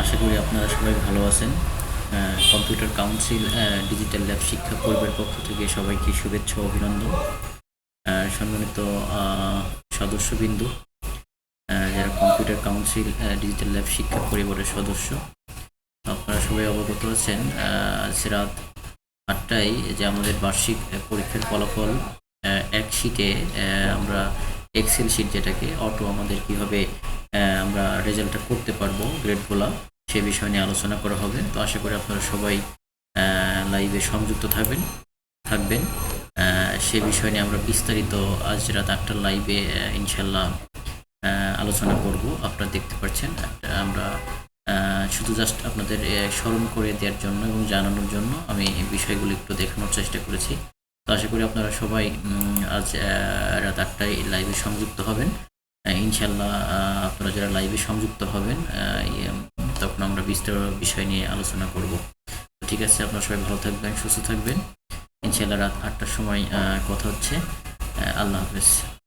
আশা করি আপনারা সবাই ভালো আছেন। কম্পিউটার কাউন্সিল ডিজিটাল ল্যাব শিক্ষা পরিবারের পক্ষ থেকে সবাইকে শুভেচ্ছা অভিনন্দন। সম্মানিত সদস্যবিন্দু যারা কম্পিউটার কাউন্সিল ডিজিটাল ল্যাব শিক্ষা পরিবারের সদস্য, আপনারা সবাই অবগত আছেন। আজ রাত আটটায় যে আমাদের বার্ষিক পরীক্ষার ফলাফল এক শিটে আমরা এক্সেল শিট যেটাকে অটো আমাদের কীভাবে আমরা রেজাল্টটা করতে পারব গ্রেড গ্রেডগুলো সে বিষয় নিয়ে আলোচনা করা হবে। তো আশা করি আপনারা সবাই লাইভে সংযুক্ত থাকবেন থাকবেন। সে বিষয় নিয়ে আমরা বিস্তারিত আজ রাত আটটার লাইভে ইনশাল্লাহ আলোচনা করব। আপনারা দেখতে পাচ্ছেন আমরা শুধু জাস্ট আপনাদের স্মরণ করে দেওয়ার জন্য এবং জানানোর জন্য আমি বিষয়গুলো একটু দেখানোর চেষ্টা করেছি। তো আশা করি আপনারা সবাই আজ রাত আটটায় লাইভে সংযুক্ত হবেন। ইনশাল্লাহ আহ, আপনারা যারা লাইভে সংযুক্ত হবেন ইয়ে, তখন আমরা বিস্তার বিষয় নিয়ে আলোচনা করব। ঠিক আছে আপনারা সবাই ভালো থাকবেন সুস্থ থাকবেন। ইনশাল্লাহ রাত আটটার সময় কথা হচ্ছে। আল্লাহ হাফেজ।